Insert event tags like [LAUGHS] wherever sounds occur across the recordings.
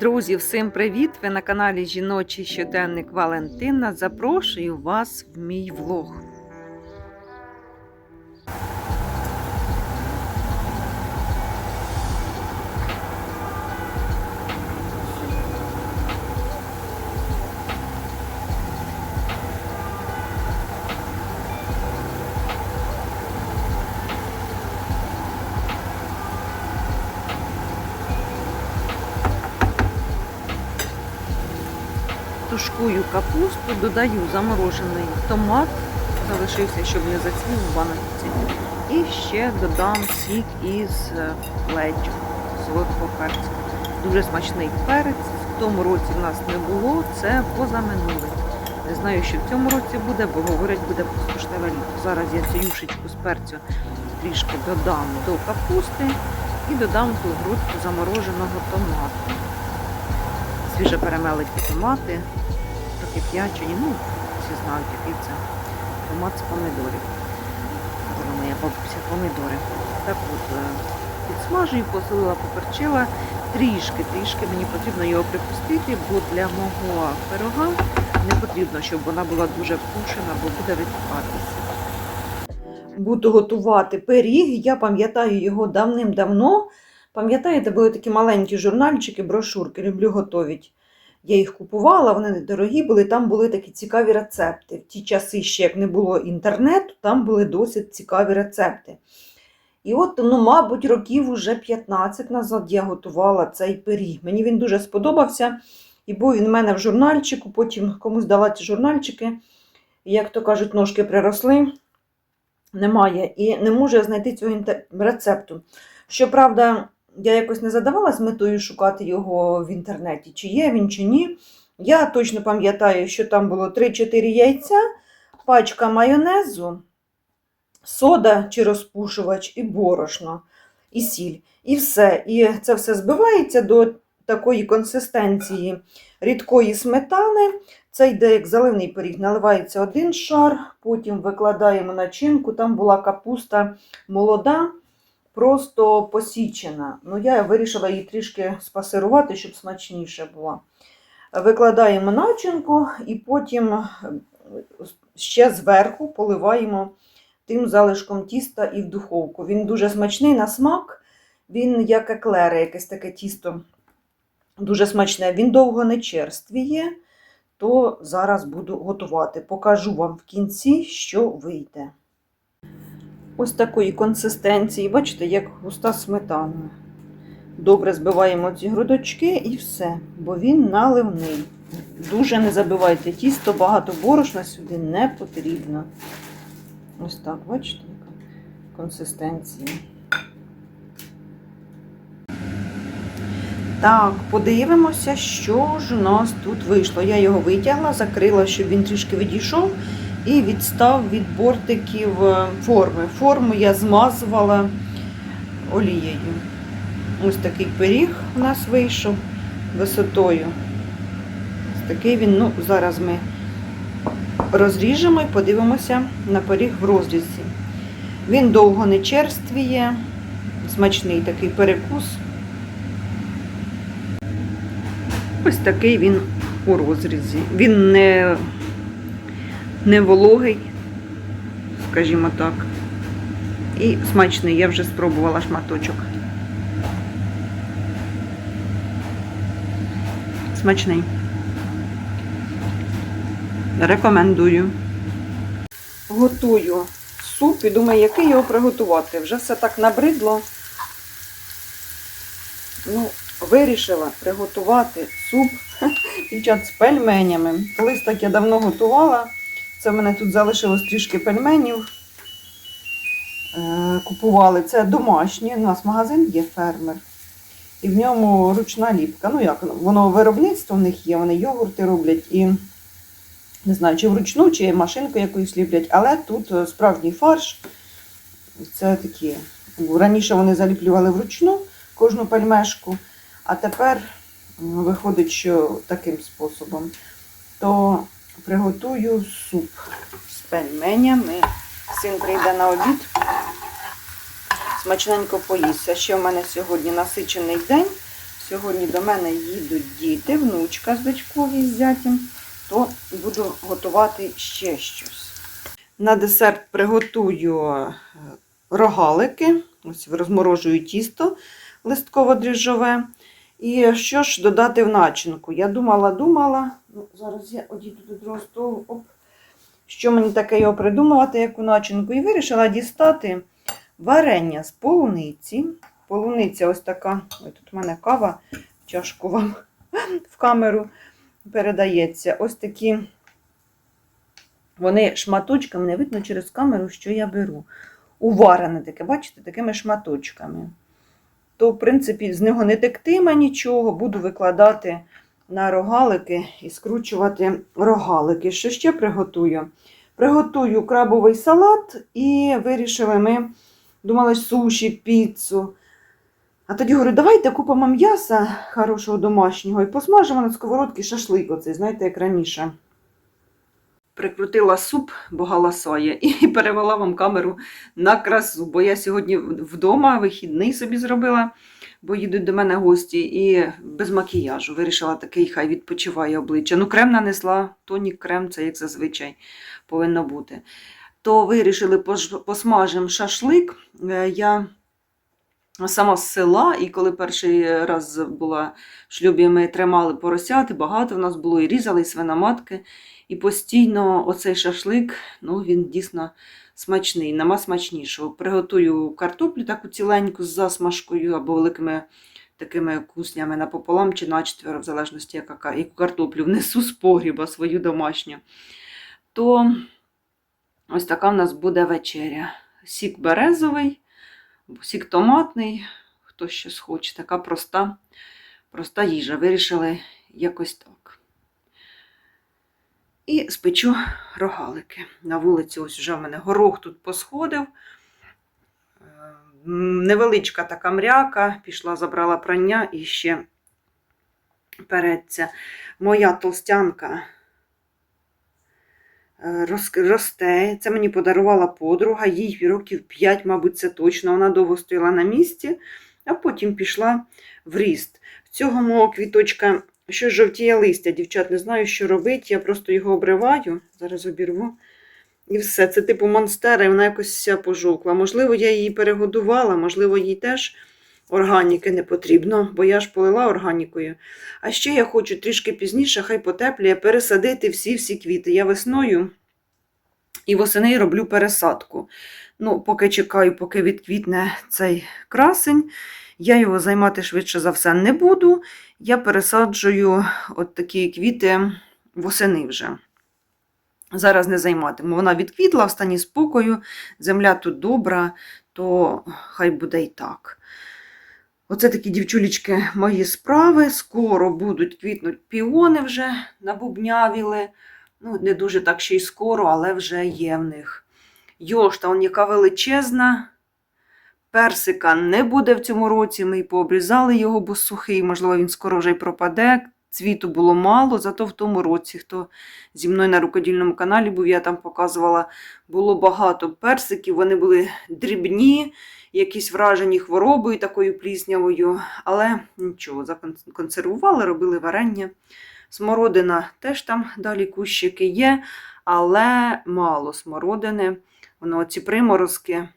Друзі, всім привіт! Ви на каналі Жіночий щоденник Валентина. Запрошую вас в мій влог. Капусту, додаю заморожений томат, залишився, щоб не зацвів в баночці. І ще додам сік із е, ледь солодкого перцю. Дуже смачний перець. В тому році в нас не було, це позаминулий. Не знаю, що в цьому році буде, бо говорять, буде пустошневе літо. Зараз я цю юшечку з перцю трішки додам до капусти і додам ту грудку замороженого томату свіже перемелені томати, трохи п'ячені, ну, всі знають, який це томат з помидорів. Була моя бабуся помидори. Так от е, підсмажую, посолила, поперчила. Трішки, трішки мені потрібно його припустити, бо для мого пирога не потрібно, щоб вона була дуже пушена, бо буде випікатися. Буду готувати пиріг. Я пам'ятаю його давним-давно. Пам'ятаєте, були такі маленькі журнальчики, брошурки, люблю готовить. Я їх купувала, вони недорогі були, там були такі цікаві рецепти. В ті часи, ще як не було інтернету, там були досить цікаві рецепти. І от, ну, мабуть, років уже 15 назад я готувала цей пиріг. Мені він дуже сподобався. І був він в мене в журнальчику, потім комусь дала ці журнальчики. Як то кажуть, ножки приросли. Немає. І не можу я знайти цього рецепту. Щоправда, я якось не задавалась метою шукати його в інтернеті, чи є він, чи ні. Я точно пам'ятаю, що там було 3-4 яйця, пачка майонезу, сода чи розпушувач, і борошно, і сіль. І все. І це все збивається до такої консистенції рідкої сметани. Це йде як заливний пиріг. Наливається один шар, потім викладаємо начинку. Там була капуста молода просто посічена. Ну, я вирішила її трішки спасирувати, щоб смачніше була. Викладаємо начинку і потім е, ще зверху поливаємо тим залишком тіста і в духовку. Він дуже смачний на смак, він як еклери, якесь таке тісто. Дуже смачне. Він довго не черствіє, то зараз буду готувати. Покажу вам в кінці, що вийде. Ось такої консистенції, бачите, як густа сметана. Добре збиваємо ці грудочки і все, бо він наливний. Дуже не забивайте тісто, багато борошна сюди не потрібно. Ось так, бачите, яка консистенція. Так, подивимося, що ж у нас тут вийшло. Я його витягла, закрила, щоб він трішки відійшов і відстав від бортиків е, форми. Форму я змазувала олією. Ось такий пиріг у нас вийшов висотою. Ось такий він, ну, зараз ми розріжемо і подивимося на пиріг в розрізі. Він довго не черствіє, смачний такий перекус. Ось такий він у розрізі. Він не не вологий, скажімо так. І смачний, я вже спробувала шматочок. Смачний. Рекомендую. Готую суп і думаю, який його приготувати. Вже все так набридло. Ну, вирішила приготувати суп [LAUGHS] дівчат з пельменями. Колись так я давно готувала. Це в мене тут залишилось трішки пельменів. Е, Купували. Це домашні. У нас магазин є фермер. І в ньому ручна ліпка. Ну як, воно виробництво в них є, вони йогурти роблять і не знаю, чи вручну, чи машинку якоюсь ліплять, але тут е, справжній фарш. Це такі. Раніше вони заліплювали вручну кожну пельмешку, а тепер виходить, що таким способом. То приготую суп з пельменями. Син прийде на обід, смачненько поїсть. А ще в мене сьогодні насичений день. Сьогодні до мене їдуть діти, внучка з дочкою з зятем, то буду готувати ще щось. На десерт приготую е, рогалики. Ось розморожую тісто листково-дріжджове. І що ж додати в начинку? Я думала, думала. Ну, зараз я одійду до другого столу. Оп. Що мені таке його придумувати, яку начинку? І вирішила дістати варення з полуниці. Полуниця ось така. Ой, тут у мене кава, чашку вам [LAUGHS] в камеру передається. Ось такі вони шматочками, не видно через камеру, що я беру. Уварене таке, бачите, такими шматочками. То, в принципі, з нього не тектиме нічого, буду викладати на рогалики і скручувати рогалики. Що ще приготую? Приготую крабовий салат і вирішили ми, думали, суші, піцу. А тоді говорю, давайте купимо м'яса хорошого домашнього і посмажимо на сковородці шашлик, оцей, знаєте, як раніше. Прикрутила суп, бо галасає, [LAUGHS] і перевела вам камеру на красу, бо я сьогодні вдома вихідний собі зробила, бо їдуть до мене гості і без макіяжу. Вирішила такий, хай відпочиває обличчя. Ну, крем нанесла, тонік крем, це як зазвичай повинно бути. То вирішили посмажемо шашлик. Е, Я сама з села, і коли перший раз була в шлюбі, ми тримали поросяти, багато в нас було і різали, і свиноматки. І постійно оцей шашлик, ну він дійсно смачний, нема смачнішого. Приготую картоплю таку ціленьку з засмажкою або великими такими куснями напополам чи начтверо, в залежності яка, яку картоплю внесу з погріба свою домашню. То ось така в нас буде вечеря. Сік березовий, сік томатний, хто ще схоче, така проста, проста їжа. Вирішили якось так. І спечу рогалики. На вулиці ось вже в мене горох тут посходив. Е, Невеличка така мряка, пішла, забрала прання і ще переться. Моя толстянка е, росте. Це мені подарувала подруга, їй років 5, мабуть, це точно. Вона довго стояла на місці, а потім пішла в ріст. В цього мого квіточка Щось жовтіє листя, дівчат, не знаю, що робити. Я просто його обриваю, зараз обірву. І все. Це типу монстера, і вона якось вся пожовкла. Можливо, я її перегодувала, можливо, їй теж органіки не потрібно, бо я ж полила органікою. А ще я хочу трішки пізніше, хай потепліє, пересадити всі-всі квіти. Я весною і восени роблю пересадку. Ну, поки чекаю, поки відквітне цей красень. Я його займати швидше за все не буду. Я пересаджую от такі квіти восени вже. Зараз не займатиму. Вона відквітла в стані спокою, земля тут добра, то хай буде і так. Оце такі дівчулечки мої справи. Скоро будуть квітнуть піони вже набубнявіли. Ну, не дуже так ще й скоро, але вже є в них. Йошта, яка величезна. Персика не буде в цьому році. Ми й пообрізали його, бо сухий, можливо, він скоро вже й пропаде. Цвіту було мало, зато в тому році, хто зі мною на рукодільному каналі був, я там показувала, було багато персиків, вони були дрібні, якісь вражені хворобою такою пліснявою, але нічого, законсервували, робили варення. Смородина теж там далі кущики є, але мало смородини. Воно ці приморозки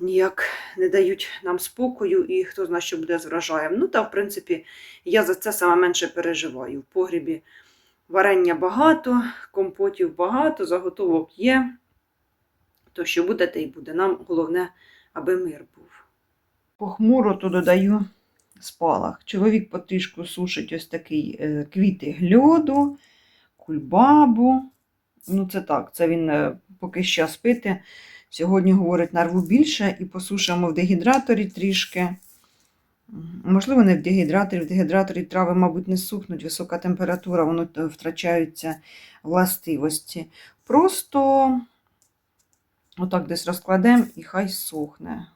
ніяк не дають нам спокою, і хто знає, що буде з врожаєм. Ну, та, в принципі, я за це саме менше переживаю. В погрібі варення багато, компотів багато, заготовок є. То, що буде, те й буде. Нам головне, аби мир був. Похмуро то додаю спалах. Чоловік потрішку сушить ось такий е, квіти гльоду, кульбабу. Ну, це так, це він е, поки що спити. Сьогодні, говорить, нарву більше і посушимо в дегідраторі трішки. Можливо, не в дегідраторі. В дегідраторі трави, мабуть, не сухнуть, висока температура, воно втрачаються властивості. Просто отак десь розкладемо і хай сухне.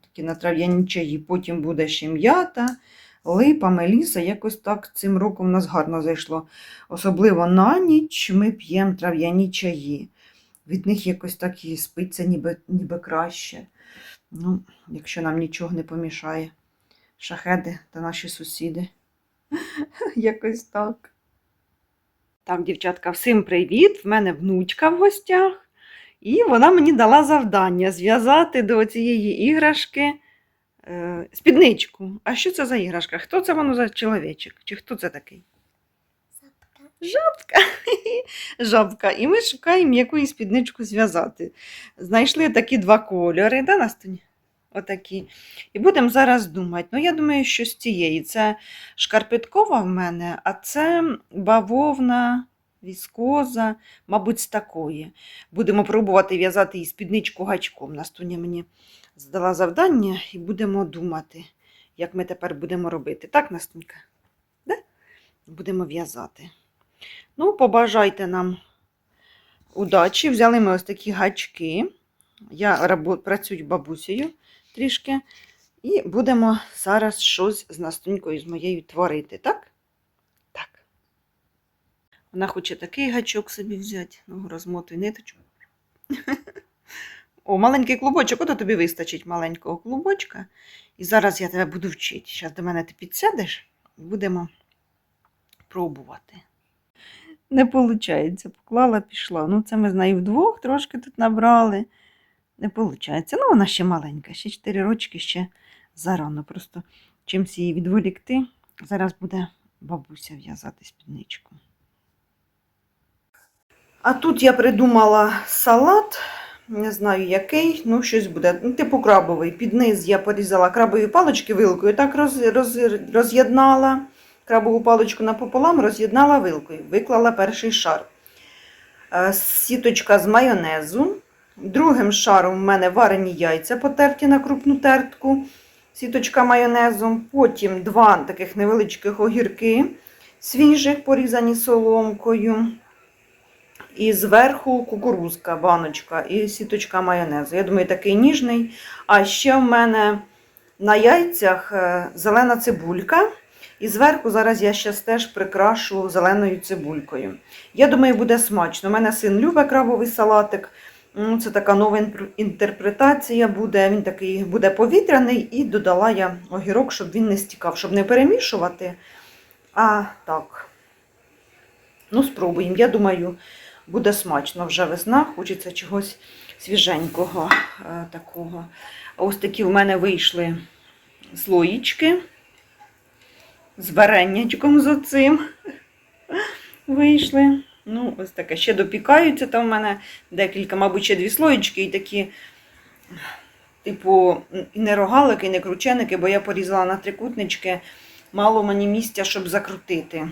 Такі на трав'яні чаї. Потім буде ще м'ята, липа, меліса. Якось так цим роком в нас гарно зайшло. Особливо на ніч ми п'ємо трав'яні чаї. Від них якось так і спиться ніби, ніби краще. Ну, якщо нам нічого не помішає шахеди та наші сусіди. [LAUGHS] Якось так. Так, дівчатка, всім привіт! В мене внучка в гостях, і вона мені дала завдання зв'язати до цієї іграшки е, спідничку. А що це за іграшка? Хто це воно за чоловічок? Чи хто це такий? Жабка. [LAUGHS] Жабка. І ми шукаємо якусь спідничку зв'язати. Знайшли такі два кольори, да, Настуня? Отакі. І будемо зараз думати. Ну, я думаю, що з цієї. Це шкарпеткова в мене, а це бавовна, віскоза, мабуть, з такої. Будемо пробувати в'язати її спідничку гачком. Настуня мені здала завдання і будемо думати, як ми тепер будемо робити. Так, Настунька? Да? Будемо в'язати. Ну, побажайте нам удачі. Взяли ми ось такі гачки. Я працюю бабусею трішки. І будемо зараз щось з Настунькою, з моєю творити, так? Так. Вона хоче такий гачок собі взяти. Ну, розмотуй ниточку. [LAUGHS] О, маленький клубочок, ото тобі вистачить маленького клубочка. І зараз я тебе буду вчити. Зараз до мене ти підсядеш і будемо пробувати. Не виходить, поклала, пішла. Ну, це ми з нею вдвох трошки тут набрали. Не виходить. Ну, вона ще маленька, ще 4 рочки, ще зарано. Просто чимсь її відволікти. Зараз буде бабуся в'язати спідничку. А тут я придумала салат, не знаю який, ну щось буде. Ну, типу крабовий. Під низ я порізала крабові палички вилкою, так роз, роз, роз'єднала крабову паличку напополам, роз'єднала вилкою, виклала перший шар. Е, Сіточка з майонезу. Другим шаром в мене варені яйця потерті на крупну тертку, сіточка майонезу. Потім два таких невеличких огірки свіжих, порізані соломкою. І зверху кукурузка, баночка і сіточка майонезу. Я думаю, такий ніжний. А ще в мене на яйцях е, зелена цибулька. І зверху зараз я ще теж прикрашу зеленою цибулькою. Я думаю, буде смачно. У мене син любить крабовий салатик. Це така нова інтерпретація буде. Він такий буде повітряний, і додала я огірок, щоб він не стікав, щоб не перемішувати. А так. Ну, спробуємо. Я думаю, буде смачно вже весна, хочеться чогось свіженького е, такого. Ось такі в мене вийшли слоїчки з вареннячком з оцим. Вийшли. Ну, ось таке. Ще допікаються. Там в мене декілька, мабуть, ще дві слоєчки і такі, типу, і не рогалики, і не крученики, бо я порізала на трикутнички. Мало мені місця, щоб закрутити.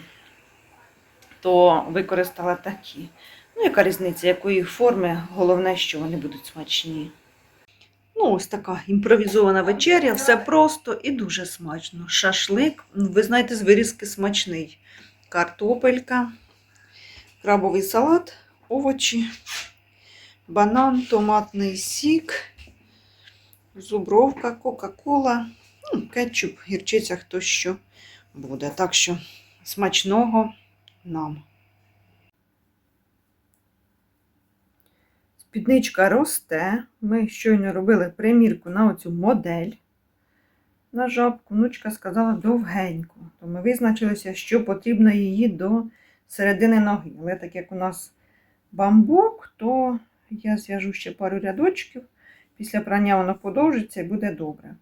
То використала такі. Ну, яка різниця, якої форми, головне, що вони будуть смачні. Ну, ось така імпровізована вечеря, все просто і дуже смачно. Шашлик, ви знаєте, з вирізки смачний. Картопелька, крабовий салат, овочі, банан, томатний сік, зубровка, кока-кола, ну, кетчуп, гірчиця, хто що буде. Так що смачного нам. Спідничка росте. Ми щойно робили примірку на оцю модель на жабку. Внучка сказала довгеньку. То ми визначилися, що потрібно її до середини ноги. Але так як у нас бамбук, то я зв'яжу ще пару рядочків. Після прання воно подовжиться і буде добре.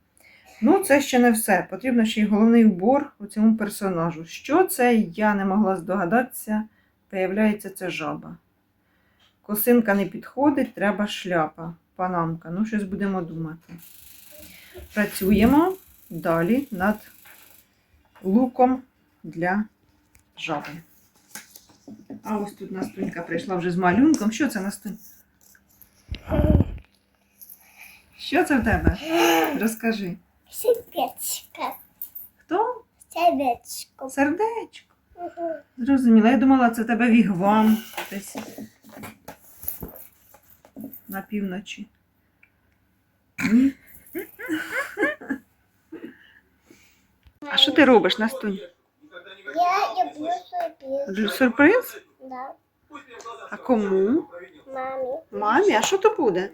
Ну, це ще не все. Потрібно ще й головний убор у цьому персонажу. Що це, я не могла здогадатися. Виявляється, це жаба. Косинка не підходить, треба шляпа, панамка. Ну, щось будемо думати. Працюємо далі над луком для жаби. А ось тут Настунька прийшла вже з малюнком. Що це Настунь? Що це в тебе? Розкажи. Сердечко. Хто? Сердечко. Сердечко. Мгм. Зрозуміла. Я думала, це в тебе вігвам десь на півночі. Ні? А що ти робиш, Настунь? Я люблю сюрприз. Сюрприз? Да. А кому? Мамі. Мамі, а що то буде?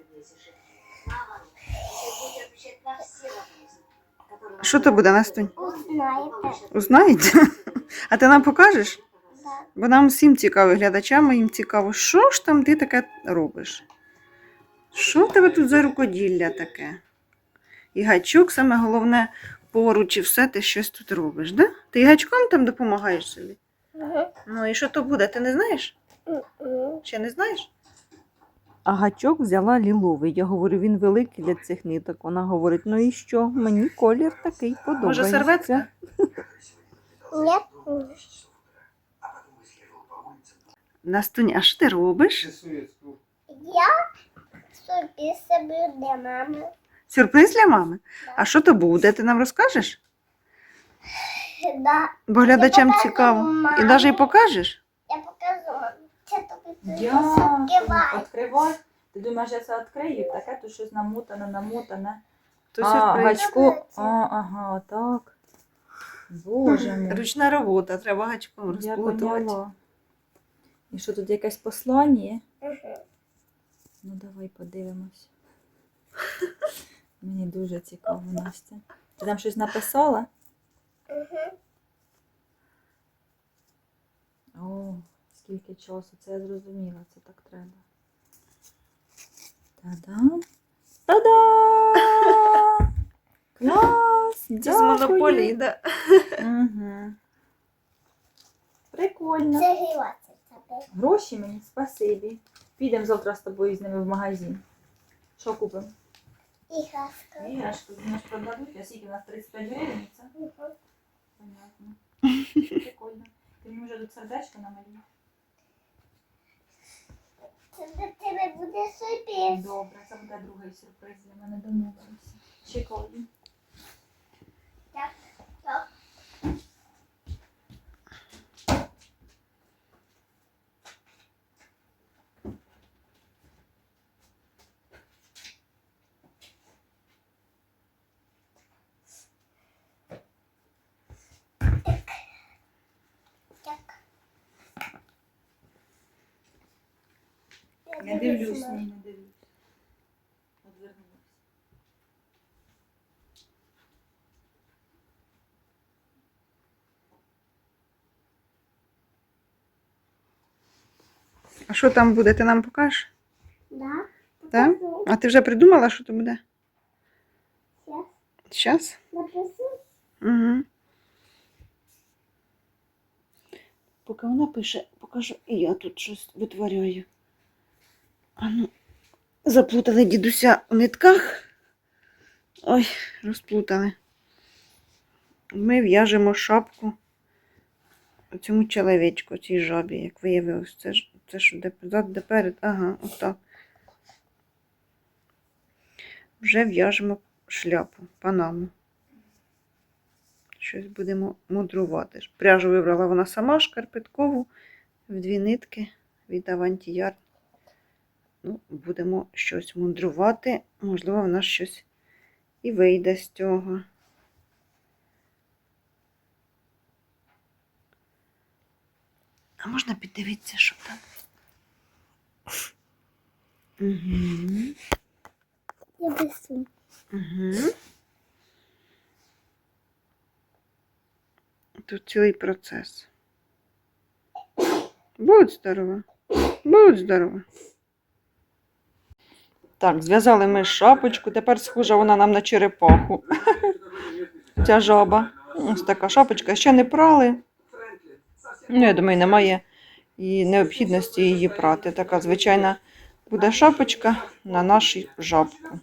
Що то буде, Настунь? Узнаєте. Узнаєте? [LAUGHS] А ти нам покажеш? Бо нам всім цікаво, глядачам їм цікаво, що ж там ти таке робиш? Що в тебе тут за рукоділля таке? І гачок, саме головне, поруч і все ти щось тут робиш, да? Ти і гачком там допомагаєш собі? Мгм. Ну і що то буде, ти не знаєш? Мгм. Ще не знаєш? А гачок взяла ліловий. Я говорю, він великий для цих ниток. Вона говорить: ну і що? Мені колір такий подобається. Може, серветка? [LAUGHS] Нет. Настуня, а що ти робиш? Я собі собі для мами. Сюрприз для мами? А що то буде? Ти нам розкажеш? Да. Бо глядачам покажу цікаво. І навіть і покажеш? Я покажу. Це тобі Дякую. Відкривай. Ти думаєш, я це відкрию? Таке тут щось намотане, намотане. То а, сюрприз. гачку. А, ага, отак. Боже мій. Ручна робота, треба гачком Я розплутувати. поняла. І що тут якесь послання? Мгм. Ну давай подивимось. Мені дуже цікаво, Настя. Ти там щось написала? Мгм. О, скільки часу, це я зрозуміла, це так треба. Та-дам! Та-дам! Клас! Це з монополії, да? Угу. Прикольно. Це тебе. Гроші мені, спасибі. Підемо завтра з тобою з ними в магазин. Що купимо? Іграшка. Іграшку, думаєш, продадуть, а скільки у нас 35 гривень, це? Понятно. Прикольно. Ти мені вже тут сердечко намалюєш? Це для тебе буде сюрприз. Добре, це буде другий сюрприз для мене домовилися. Чекаю. Так, так. Так. Я Не дивлюсь, ні, не дивлюсь. Одвернулась. А що там буде? Ти нам покажеш? Да? Так? Покажу. А ти вже придумала, що то буде? Щас Зараз? напишу. Угу. Поки вона пише, покажу, і я тут щось витворяю. А ну, заплутали дідуся у нитках. Ой, розплутали. Ми в'яжемо шапку цьому чоловічку, цій жабі, як виявилось. Це ж це ж де зад, де перед. Ага, отак. Вже в'яжемо шляпу, панаму. Щось будемо мудрувати. Пряжу вибрала вона сама шкарпеткову в дві нитки від Авантіяр. Ну, будемо щось мудрувати. Можливо, в нас щось і вийде з цього. А можна піддивитися, що там? Угу. Я. Угу. Тут цілий процес. Будь здорова. Будь здорова. Так, зв'язали ми шапочку. Тепер схожа вона нам на черепаху. [LAUGHS] Ця жаба. Ось така шапочка. Ще не прали. Ну, я думаю, немає і необхідності її прати. Така звичайна буде шапочка на нашу жабку.